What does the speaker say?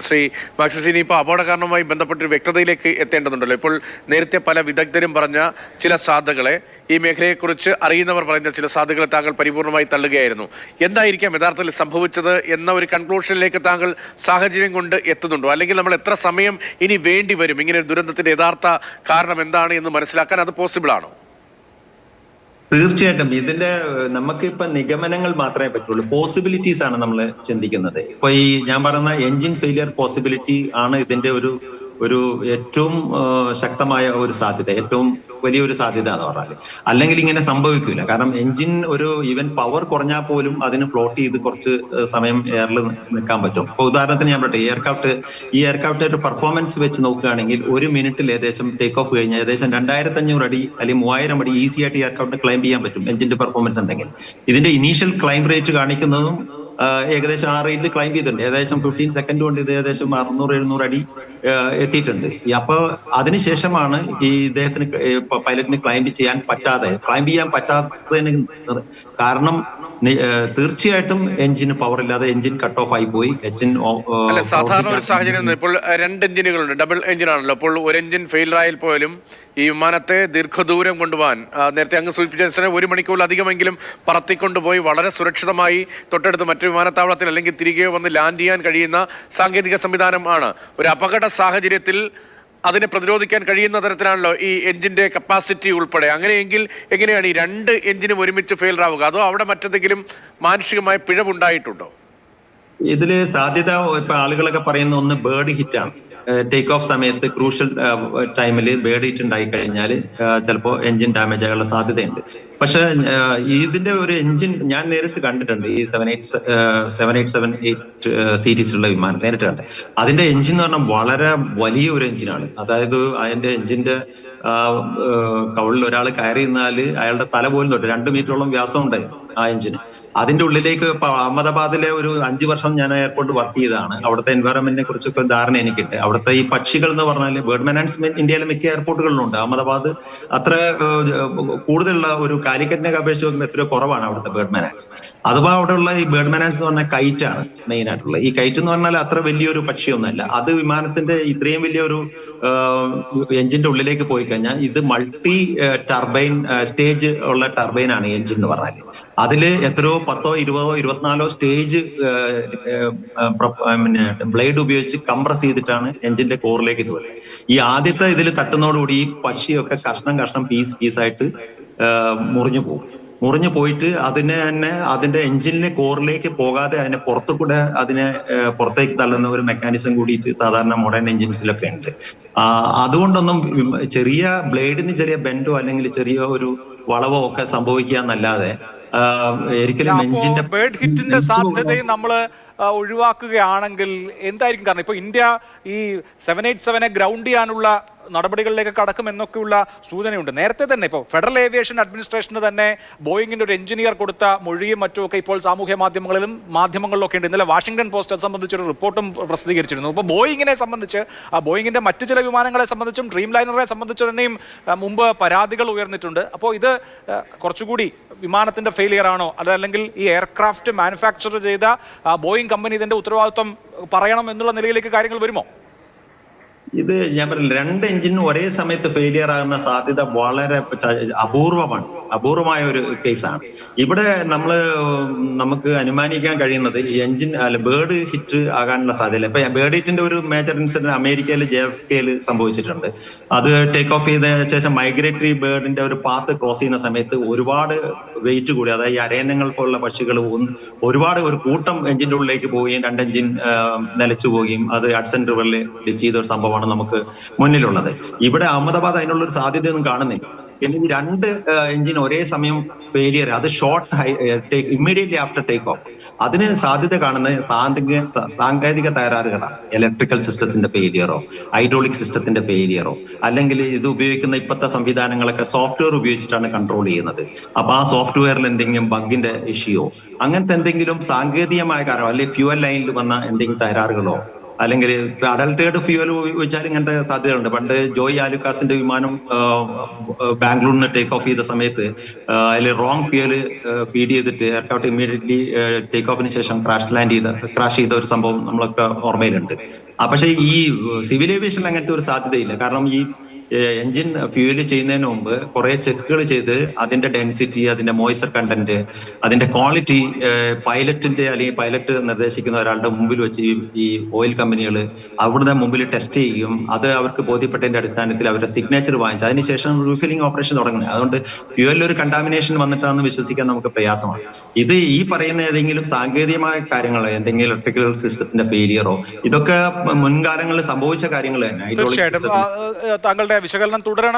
ശ്രീ മാക്സിസിനി ഇപ്പോൾ അപകട കാരണവുമായി ബന്ധപ്പെട്ട് വ്യക്തതയിലേക്ക് എത്തേണ്ടതുണ്ടല്ലോ. ഇപ്പോൾ നേരത്തെ പല വിദഗ്ധരും പറഞ്ഞ ചില സാധ്യതകളെ ഈ മേഖലയെക്കുറിച്ച് അറിയുന്നവർ പറയുന്ന ചില സാധ്യതകളെ താങ്കൾ പരിപൂർണമായി തള്ളുകയായിരുന്നു. എന്തായിരിക്കാം യഥാർത്ഥത്തിൽ സംഭവിച്ചത് എന്ന ഒരു കൺക്ലൂഷനിലേക്ക് താങ്കൾ സാഹചര്യം കൊണ്ട് എത്തുന്നുണ്ടോ? അല്ലെങ്കിൽ നമ്മൾ എത്ര സമയം ഇനി വേണ്ടി വരും? ഇങ്ങനെ ഒരു ദുരന്തത്തിന്റെ യഥാർത്ഥ കാരണം എന്താണ് എന്ന് മനസ്സിലാക്കാൻ അത് പോസിബിൾ ആണോ? തീർച്ചയായിട്ടും. ഇതിന്റെ നമുക്ക് ഇപ്പൊ നിഗമനങ്ങൾ മാത്രമേ പറ്റുള്ളൂ. പോസിബിലിറ്റീസ് ആണ് നമ്മൾ ചിന്തിക്കുന്നത്. ഇപ്പൊ ഈ ഞാൻ പറഞ്ഞ എൻജിൻ ഫെയിലിയർ പോസിബിലിറ്റി ആണ് ഇതിന്റെ ഒരു ഒരു ഏറ്റവും ശക്തമായ ഒരു സാധ്യത ഏറ്റവും വലിയൊരു സാധ്യത എന്ന് പറഞ്ഞാൽ അല്ലെങ്കിൽ ഇങ്ങനെ സംഭവിക്കില്ല കാരണം എഞ്ചിൻ ഒരു ഈവൻ പവർ കുറഞ്ഞാൽ പോലും അതിന് ഫ്ലോട്ട് ചെയ്ത് കുറച്ച് സമയം എയറിൽ നിൽക്കാൻ പറ്റും. ഇപ്പൊ ഉദാഹരണത്തിന് ഞാൻ പറയട്ടെ എയർക്രാഫ്റ്റ് ഈ ഒരു പെർഫോമൻസ് വെച്ച് നോക്കുകയാണെങ്കിൽ ഒരു മിനിറ്റിൽ ഏകദേശം ടേക്ക് ഓഫ് കഴിഞ്ഞാൽ ഏകദേശം രണ്ടായിരത്തി അഞ്ഞൂറ് അടി അല്ലെങ്കിൽ മൂവായിരം അടി ഈസി ആയിട്ട് എയർക്രാഫ്റ്റ് ക്ലൈം ചെയ്യാൻ പറ്റും എഞ്ചിന്റെ പെർഫോമൻസ് ഉണ്ടെങ്കിൽ. ഇതിന്റെ ഇനീഷ്യൽ ക്ലൈം റേറ്റ് കാണിക്കുന്നതും ഏകദേശം ആറ് റേറ്റിൽ ക്ലൈം ചെയ്തിട്ടുണ്ട്. ഏകദേശം ഫിഫ്റ്റീൻ സെക്കൻഡ് കൊണ്ട് ഇത് ഏകദേശം അറുന്നൂറ് എഴുന്നൂറ് അടി എത്തിയിട്ടുണ്ട്. അപ്പോൾ അപ്പൊ അതിനുശേഷമാണ് ഈ ഇദ്ദേഹത്തിന് പൈലറ്റിന് ക്ലൈംബ് ചെയ്യാൻ പറ്റാതെ ക്ലൈംബ് ചെയ്യാൻ പറ്റാത്തതിന് കാരണം തീർച്ചയായിട്ടും എഞ്ചിന് പവർ ഇല്ലാതെ എഞ്ചിൻ കട്ട് ഓഫ് ആയി പോയി. എഞ്ചിൻ സാധാരണ ഒരു സാഹചര്യം ഇപ്പോൾ രണ്ട് എഞ്ചിനുകളുണ്ട് ഡബിൾ എഞ്ചിൻ ആണല്ലോ. അപ്പോൾ ഒരു എഞ്ചിൻ ഫെയിലർ ആയാൽ പോലും ഈ വിമാനത്തെ ദീർഘദൂരം കൊണ്ടുപോകാൻ നേരത്തെ അങ്ങ് സൂചിപ്പിച്ച ഒരു മണിക്കൂറിലധികമെങ്കിലും പറത്തിക്കൊണ്ടുപോയി വളരെ സുരക്ഷിതമായി തൊട്ടടുത്ത് മറ്റു വിമാനത്താവളത്തിൽ അല്ലെങ്കിൽ തിരികെ വന്ന് ലാൻഡ് ചെയ്യാൻ കഴിയുന്ന സാങ്കേതിക സംവിധാനം ആണ്. ഒരു അപകട സാഹചര്യത്തിൽ അതിനെ പ്രതിരോധിക്കാൻ കഴിയുന്ന തരത്തിലാണല്ലോ ഈ എഞ്ചിന്റെ കപ്പാസിറ്റി ഉൾപ്പെടെ. അങ്ങനെയെങ്കിൽ എങ്ങനെയാണ് ഈ രണ്ട് എഞ്ചിനും ഒരുമിച്ച് ഫെയിലർ ആവുക? അതോ അവിടെ മറ്റെന്തെങ്കിലും മാനുഷികമായ പിഴവുണ്ടായിട്ടുണ്ടോ? ഇതിൽ സാധ്യത ഇപ്പൊ ആളുകളൊക്കെ പറയുന്ന ഒന്ന് ബേർഡ് ഹിറ്റ് ആണ്. ടേക്ക് ഓഫ് സമയത്ത് ക്രൂഷ്യൽ ടൈമിൽ ബേഡ് ഹീറ്റ് ഉണ്ടായി കഴിഞ്ഞാൽ ചിലപ്പോൾ എഞ്ചിൻ ഡാമേജ് ആകാനുള്ള സാധ്യതയുണ്ട്. പക്ഷെ ഇതിന്റെ ഒരു എഞ്ചിൻ ഞാൻ നേരിട്ട് കണ്ടിട്ടുണ്ട്. ഈ seven eight seven eight seven eight സീരീസിലുള്ള വിമാനം നേരിട്ട് കണ്ടത് അതിന്റെ എഞ്ചിൻ എന്ന് പറഞ്ഞാൽ വളരെ വലിയ ഒരു എഞ്ചിനാണ് അതായത് അതിന്റെ എഞ്ചിന്റെ കവളിൽ ഒരാൾ കയറി നിന്നാൽ അയാളുടെ തല പോലും തൊട്ട് രണ്ട് മീറ്ററോളം വ്യാസം ഉണ്ടായിരുന്നു ആ എഞ്ചിന് അതിന്റെ ഉള്ളിലേക്ക് അഹമ്മദാബാദിലെ ഒരു അഞ്ചു വർഷം ഞാൻ എയർപോർട്ട് വർക്ക് ചെയ്തതാണ്. അവിടുത്തെ എൻവയറമെന്റിനെ കുറിച്ചൊക്കെ ധാരണ എനിക്കുണ്ട്. അവിടുത്തെ ഈ പക്ഷികൾ എന്ന് പറഞ്ഞാൽ ബേർഡ് മാനേജ്മെന്റ് ഇന്ത്യയിലെ മിക്ക എയർപോർട്ടുകളിലുണ്ട് അഹമ്മദാബാദ് അത്ര കൂടുതലുള്ള ഒരു കാലിക്കറ്റിനെ അപേക്ഷിച്ച് നോക്കുമ്പോൾ എത്രയോ കുറവാണ് അവിടുത്തെ ബേർഡ് മാനാൻസ് അഥവാ അവിടെയുള്ള ഈ ബേർഡ് മാനാൻസ് എന്ന് പറഞ്ഞാൽ കൈറ്റ് ആണ് മെയിൻ ആയിട്ടുള്ള ഈ കൈറ്റ് എന്ന് പറഞ്ഞാൽ അത്ര വലിയൊരു പക്ഷിയൊന്നുമല്ല. അത് വിമാനത്തിന്റെ ഇത്രയും വലിയൊരു എഞ്ചിന്റെ ഉള്ളിലേക്ക് പോയി കഴിഞ്ഞാൽ ഇത് മൾട്ടി ടർബൈൻ സ്റ്റേജ് ഉള്ള ടർബൈൻ ആണ് എഞ്ചിൻ എന്ന് പറഞ്ഞാൽ അതിൽ എത്രയോ പത്തോ ഇരുപതോ ഇരുപത്തിനാലോ സ്റ്റേജ് പിന്നെ ബ്ലേഡ് ഉപയോഗിച്ച് കംപ്രസ് ചെയ്തിട്ടാണ് എഞ്ചിന്റെ കോറിലേക്ക് ഇത് വരുന്നത് ഈ ആദ്യത്തെ ഇതിൽ തട്ടുന്നതോടുകൂടി ഈ പക്ഷിയൊക്കെ കഷ്ണം കഷ്ണം പീസ് പീസായിട്ട് മുറിഞ്ഞു പോകും. മുറിഞ്ഞു പോയിട്ട് അതിനെ തന്നെ അതിന്റെ എഞ്ചിനിലെ കോറിലേക്ക് പോകാതെ അതിനെ പുറത്തു കൂടെ അതിനെ പുറത്തേക്ക് തള്ളുന്ന ഒരു മെക്കാനിസം കൂടിയിട്ട് സാധാരണ മോഡേൺ എഞ്ചിൻസിലൊക്കെ ഉണ്ട്. അതുകൊണ്ടൊന്നും ചെറിയ ബ്ലേഡിന് ചെറിയ ബെൻഡോ അല്ലെങ്കിൽ ചെറിയ ഒരു വളവോ ഒക്കെ സംഭവിക്കുക എന്നല്ലാതെ ഒരിക്കലും എഞ്ചിന്റെ ബേർഡ് ഹിറ്റിന്റെ സാധ്യതയും നമ്മൾ ഒഴിവാക്കുകയാണെങ്കിൽ എന്തായിരിക്കും കാരണം? ഇപ്പൊ ഇന്ത്യ ഈ സെവൻ എയ്റ്റ് സെവനെ ഗ്രൗണ്ട് ചെയ്യാനുള്ള നടപടികളിലേക്ക് കടക്കും എന്നൊക്കെയുള്ള സൂചനയുണ്ട്. നേരത്തെ തന്നെ ഇപ്പോൾ ഫെഡറൽ ഏവിയേഷൻ അഡ്മിനിസ്ട്രേഷന് തന്നെ ബോയിങ്ങിന്റെ ഒരു എഞ്ചിനീയർ കൊടുത്ത മൊഴിയും മറ്റുമൊക്കെ ഇപ്പോൾ സാമൂഹ്യ മാധ്യമങ്ങളിലും മാധ്യമങ്ങളിലൊക്കെ ഉണ്ട്. ഇന്നലെ വാഷിംഗ്ടൺ പോസ്റ്റ് അത് സംബന്ധിച്ചൊരു റിപ്പോർട്ടും പ്രസിദ്ധീകരിച്ചിരുന്നു. അപ്പോൾ ബോയിങ്ങിനെ സംബന്ധിച്ച് ബോയിങ്ങിന്റെ മറ്റു ചില വിമാനങ്ങളെ സംബന്ധിച്ചും ഡ്രീം ലൈനറെ സംബന്ധിച്ച് തന്നെയും മുമ്പ് പരാതികൾ ഉയർന്നിട്ടുണ്ട്. അപ്പോൾ ഇത് കുറച്ചുകൂടി വിമാനത്തിന്റെ ഫെയിലിയർ ആണോ? അതല്ലെങ്കിൽ ഈ എയർക്രാഫ്റ്റ് മാനുഫാക്ചർ ചെയ്ത ബോയിങ് കമ്പനി ഇതിന്റെ ഉത്തരവാദിത്വം പറയണം എന്നുള്ള നിലയിലേക്ക് കാര്യങ്ങൾ വരുമോ? ഇത് ഞാൻ പറഞ്ഞില്ല രണ്ട് എഞ്ചിനും ഒരേ സമയത്ത് ഫെയിലിയർ ആകുന്ന സാധ്യത വളരെ അപൂർവമാണ്. അപൂർവമായ ഒരു കേസാണ്. ഇവിടെ നമ്മൾ നമുക്ക് അനുമാനിക്കാൻ കഴിയുന്നത് ഈ എഞ്ചിൻ അല്ല ബേർഡ് ഹിറ്റ് ആകാനുള്ള സാധ്യത ഇപ്പൊ ബേർഡ് ഹിറ്റിന്റെ ഒരു മേജർ ഇൻസിഡന്റ് അമേരിക്കയിൽ ജെ എഫ് കെയിൽ സംഭവിച്ചിട്ടുണ്ട്. അത് ടേക്ക് ഓഫ് ചെയ്ത ശേഷം മൈഗ്രേറ്ററി ബേർഡിന്റെ ഒരു പാത്ത് ക്രോസ് ചെയ്യുന്ന സമയത്ത് ഒരുപാട് വെയിറ്റ് കൂടി അതായത് ഈ അരയന്നങ്ങൾ പോലുള്ള പക്ഷികൾ ഒരുപാട് ഒരു കൂട്ടം എഞ്ചിന്റെ ഉള്ളിലേക്ക് പോവുകയും രണ്ട് എഞ്ചിൻ നിലച്ചു പോവുകയും അത് അഡ്സൺ റിവറിൽ ചെയ്ത ഒരു സംഭവമാണ് നമുക്ക് മുന്നിലുള്ളത്. ഇവിടെ അഹമ്മദാബാദ് അതിനുള്ള ഒരു സാധ്യതയൊന്നും കാണുന്നില്ല. പിന്നെ രണ്ട് എഞ്ചിൻ ഒരേ സമയം ഫെയിലിയർ അത് short take immediately after take off അതിന് സാധ്യത കാണുന്ന സാങ്കേതിക സാങ്കേതിക തകരാറുകളാണ് ഇലക്ട്രിക്കൽ സിസ്റ്റത്തിന്റെ ഫെയിലിയറോ ഹൈഡ്രോളിക് സിസ്റ്റത്തിന്റെ ഫെയിലിയറോ അല്ലെങ്കിൽ ഇത് ഉപയോഗിക്കുന്ന ഇപ്പോഴത്തെ സംവിധാനങ്ങളൊക്കെ സോഫ്റ്റ്വെയർ ഉപയോഗിച്ചിട്ടാണ് കൺട്രോൾ ചെയ്യുന്നത്. അപ്പൊ ആ സോഫ്റ്റ്വെയറിൽ എന്തെങ്കിലും ബഗിന്റെ ഇഷ്യൂയോ അങ്ങനത്തെ എന്തെങ്കിലും സാങ്കേതികമായ കാരണം അല്ലെങ്കിൽ ഫ്യൂവൽ ലൈനിൽ വന്ന എന്തെങ്കിലും തകരാറുകളോ അല്ലെങ്കിൽ അഡൽട്ടേഡ് ഫ്യൂവൽ ഉപയോഗിച്ചാൽ ഇങ്ങനത്തെ സാധ്യതകളുണ്ട്. പണ്ട് ജോയ് ആലുക്കാസിന്റെ വിമാനം ബാംഗ്ലൂരിൽ നിന്ന് ടേക്ക് ഓഫ് ചെയ്ത സമയത്ത് അതിൽ റോങ് ഫ്യൂവൽ ഫീഡ് ചെയ്തിട്ട് എയർക്രാഫ്റ്റ് ഇമ്മീഡിയറ്റ്ലി ടേക്ക് ഓഫിന് ശേഷം ക്രാഷ് ലാൻഡ് ചെയ്ത ക്രാഷ് ചെയ്ത ഒരു സംഭവം നമ്മളൊക്കെ ഓർമ്മയിലുണ്ട്. പക്ഷേ ഈ സിവിൽ ഏവിയേഷനിൽ അങ്ങനത്തെ ഒരു സാധ്യതയില്ല. കാരണം ഈ എഞ്ചിൻ ഫ്യൂൽ ചെയ്യുന്നതിന് മുമ്പ് കുറെ ചെക്കുകൾ ചെയ്ത് അതിന്റെ ഡെൻസിറ്റി അതിന്റെ മോയ്സ്ചർ കണ്ടന്റ് അതിന്റെ ക്വാളിറ്റി പൈലറ്റിന്റെ അല്ലെങ്കിൽ പൈലറ്റ് നിർദ്ദേശിക്കുന്ന ഒരാളുടെ മുമ്പിൽ വെച്ച് ഈ- ഓയിൽ കമ്പനികൾ അവിടുന്ന് മുമ്പിൽ ടെസ്റ്റ് ചെയ്യും അത് അവർക്ക് ബോധ്യപ്പെട്ടതിന്റെ അടിസ്ഥാനത്തിൽ അവരുടെ സിഗ്നേച്ചർ വാങ്ങിച്ചു അതിനുശേഷം റീഫില്ലിംഗ് ഓപ്പറേഷൻ തുടങ്ങുന്നത്. അതുകൊണ്ട് ഫ്യൂവലിൽ ഒരു കണ്ടാമിനേഷൻ വന്നിട്ടാണെന്ന് വിശ്വസിക്കാൻ നമുക്ക് പ്രയാസമാണ്. ഇത് ഈ പറയുന്ന ഏതെങ്കിലും സാങ്കേതികമായ കാര്യങ്ങളോ എന്തെങ്കിലും ഇലക്ട്രിക്കൽ സിസ്റ്റത്തിന്റെ ഫെയിലിയറോ ഇതൊക്കെ മുൻകാലങ്ങളിൽ സംഭവിച്ച കാര്യങ്ങൾ തന്നെ. ഹൈഡ്രോളിക് താങ്കളുടെ വിശകലനം തുടരണം.